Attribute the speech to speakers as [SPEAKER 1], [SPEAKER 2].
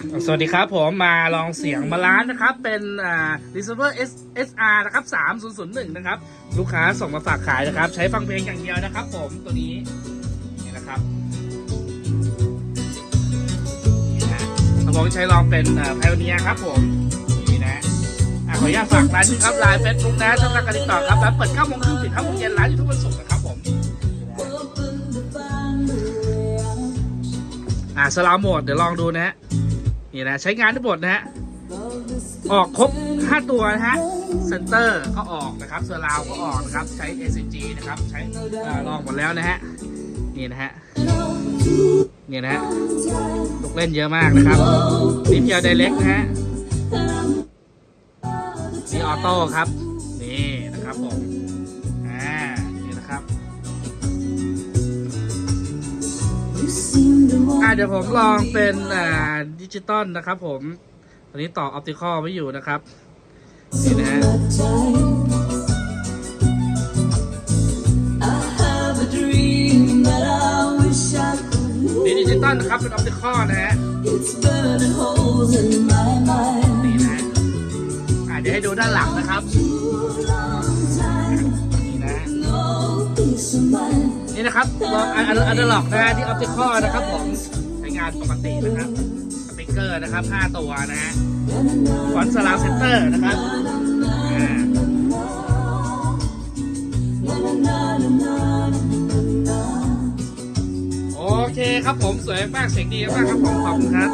[SPEAKER 1] สวัสดีครับผมมาลองเสียงมาล้านนะครับ เป็นอ่า receiver S SR นะครับ3001 นะครับ ลูกค้าส่งมาฝากขายนะครับ ใช้ฟังเพลงอย่างเดียวนะครับ ผมตัวนี้นี่นะครับนี่นะเราผมใช้ลองเป็นไพโอเนียครับผมนี่นะอะขออนุญาตฝากร้านนี้ครับไลน์เฟซบุ๊กนะช่องทางการติดต่อครับร้านเปิด9โมงครึ่งปิด5โมงเย็นร้านอยู่ทุกวันศุกร์นะครับผมอ่าสลาโหมดเดี๋ยวลองดูนะฮะ นี่นะใช้งานได้หมดนะฮะออกครบ 5 ตัวนะฮะเซนเตอร์ก็ออกนะครับเซอร์ราวก็ออกนะครับใช้ ACG นะครับใช้ลองหมดแล้วนะฮะนี่นะฮะนี่นะฮะลูกเล่นเยอะมากนะครับนี่เพียวไดเล็กนะฮะนี่ออโต้ครับ นี่นะครับผมอ่า เดี๋ยวผมลองเป็นอ่าดิจิตอลนะครับผมตอนนี้ต่อออปติคอลไว้อยู่นะครับนี่นะฮะนี่ดิจิตอลนะครับเป็นออปติคอลนะฮะนี่นะฮะอ่าเดี๋ยวให้ดูด้านหลังนะครับนี่นะ นี่นะครับลองอันอันดล็อกนะฮะที่ออปติคอลนะครับผมใช้งานปกตินะครับสปีกเกอร์นะครับ 5 ตัวนะฮะฟอนต์สลาวเซนเตอร์นะครับโอเคครับผมสวยมากเสียงดีมากครับผมขอบคุณครับ